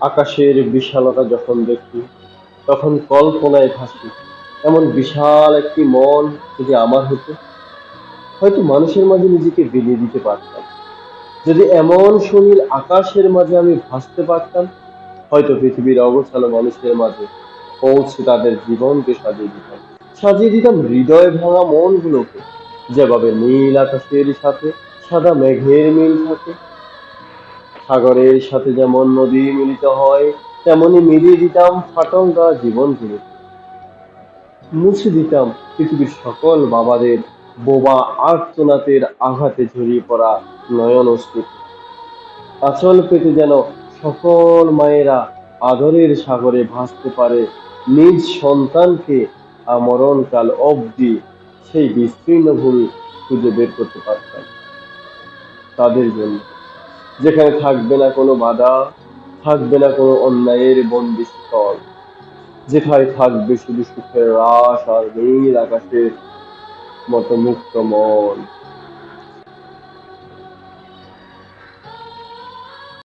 আকাশের বিশালতা যখন দেখি, তখন কল্পনায় ভাসি, এমন বিশাল একটি মন যদি আমার হতো, হয়তো মানুষের মাঝে নিজেকে বিলিয়ে দিতে পারতাম। যদি এমন সুনীল আকাশের মাঝে আমি ভাসতে পারতাম, হয়তো পৃথিবীর অগোছালো মানুষের মাঝে পৌঁছে তাদের জীবনকে সাজিয়ে দিতাম। সাজিয়ে দিতাম হৃদয় ভাঙা মনগুলোকে, যেভাবে নীল আকাশের সাথে, সাদা মেঘের মিল থাকে সাগরের সাথে যেমন নদী মিলিত হয়, তেমনি মিলিয়ে দিতাম ফাটলরা জীবনগুলো মুছে দিতাম পৃথিবীর সকল বাবাদের বোবা আর্তনাতের আঘাতে ঝরিয়ে পড়া নয়ন অস্তিত্ব। আচল পেতে যেন সকল মায়েরা আদরের সাগরে ভাসতে পারে নিজ সন্তানকে আমরণকাল অবধি সেই বিস্তীর্ণ ভূমি খুঁজে বের করতে পারতাম। তাদের জন্য যেখানে থাকবে না কোনো বাধা, থাকবে না কোনো অন্যায়ের বন্দিস্থল। যেখানে থাকবে শুধু সুখের রাস আর নীল আকাশের মতো মুক্ত মন।